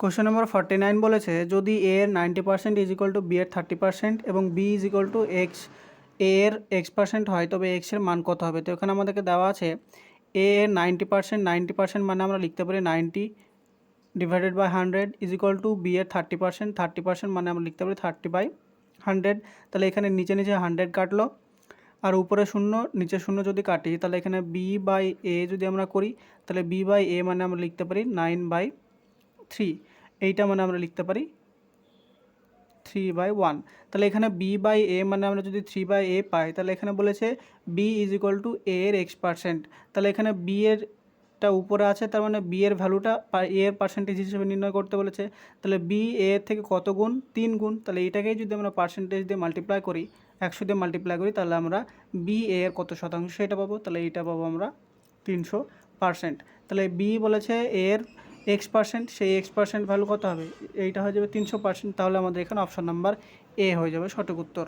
Question number forty nine বলেছে, যদি A এর ninety percent is equal to B এর থার্টি পার্সেন্ট এবং B is equal to X A এর X percent হয়, তবে এক্সের মান কত হবে? তো এখানে আমাদেরকে দেওয়া আছে এ এর নাইনটি পার্সেন্ট নাইনটি পার্সেন্ট মানে আমরা লিখতে পারি ninety divided by hundred is equal to B এর থার্টি পার্সেন্ট থার্টি পার্সেন্ট মানে আমরা লিখতে পারি থার্টি বাই হান্ড্রেড তাহলে এখানে নিচে নিচে হান্ড্রেড কাটলো, আর উপরে শূন্য, নিচে শূন্য যদি কাটি, তাহলে এখানে বি বাই এ যদি আমরা করি, তাহলে বি বাই এ মানে আমরা লিখতে পারি নাইন বাই থ্রি এইটা মানে আমরা লিখতে পারি থ্রি বাই ওয়ান তাহলে এখানে বি বাই এ মানে আমরা যদি থ্রি বাই এ পাই, তাহলে এখানে বলেছে B is equal to A এর এক্স পার্সেন্ট তাহলে এখানে বি এরটা উপরে আছে, তার মানে বি এর ভ্যালুটা এ এর পার্সেন্টেজ হিসেবে নির্ণয় করতে বলেছে। তাহলে বি এ থেকে কত গুণ? তিন গুণ। তাহলে এটাকেই যদি আমরা পার্সেন্টেজ দিয়ে মাল্টিপ্লাই করি, একশো দিয়ে মাল্টিপ্লাই করি, তাহলে আমরা বি এ এর কত শতাংশ এটা পাবো? তাহলে এইটা পাবো আমরা তিনশো পার্সেন্ট তাহলে বি বলেছে এর এক্স পার্সেন্ট সেই এক্স পার্সেন্ট ভ্যালু কত হবে? এইটা হয়ে যাবে তিনশো পার্সেন্ট তাহলে আমাদের এখানে অপশন নাম্বার এ হয়ে যাবে সঠিক উত্তর।